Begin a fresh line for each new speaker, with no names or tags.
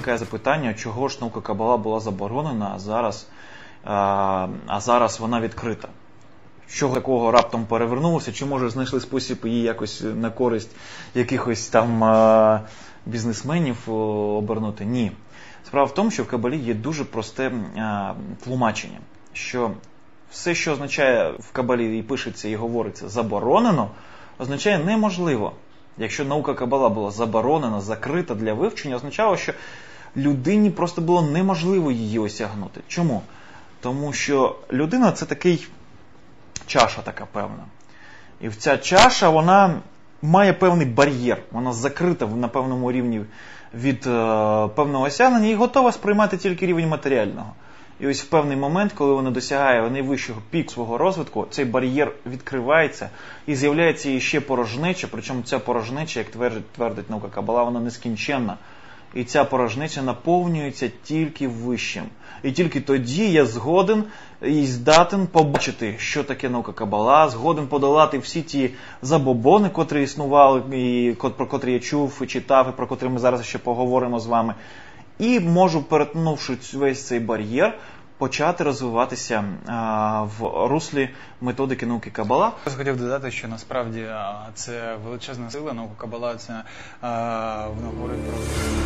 виникає запитання, чого ж наука Кабала була заборонена, а зараз, а, зараз вона відкрита. Що такого раптом перевернулося, чи може знайшли спосіб її якось на користь якихось там бізнесменів обернути? Ні. Справа в тому, що в Кабалі є дуже просте тлумачення, що все, що означає в Кабалі і пишеться і говориться заборонено, означає неможливо. Якщо наука Кабала була заборонена, закрита для вивчення, означало, що людині просто було неможливо її осягнути. Чому? Тому що людина це такий чаша така певна. І в ця чаша вона має певний бар'єр, вона закрита на певному рівні від е, певного осягнення і готова сприймати тільки рівень матеріального. І ось в певний момент, коли вона досягає найвищого пік свого розвитку, цей бар'єр відкривається і з'являється ще порожнеча. Причому ця порожнеча, як твердить, твердить наука Кабала, вона нескінченна. І ця порожнеча наповнюється тільки вищим. І тільки тоді я згоден і здатен побачити, що таке наука Кабала, згоден подолати всі ті забобони, котрі існували, і про котрі я чув і читав, і про котрі ми зараз ще поговоримо з вами. І можу, перетнувши весь цей бар'єр, почати розвиватися а, в руслі методики науки Кабала.
Я хотів додати, що насправді це величезна сила, наука Кабала це а, вона говорить про.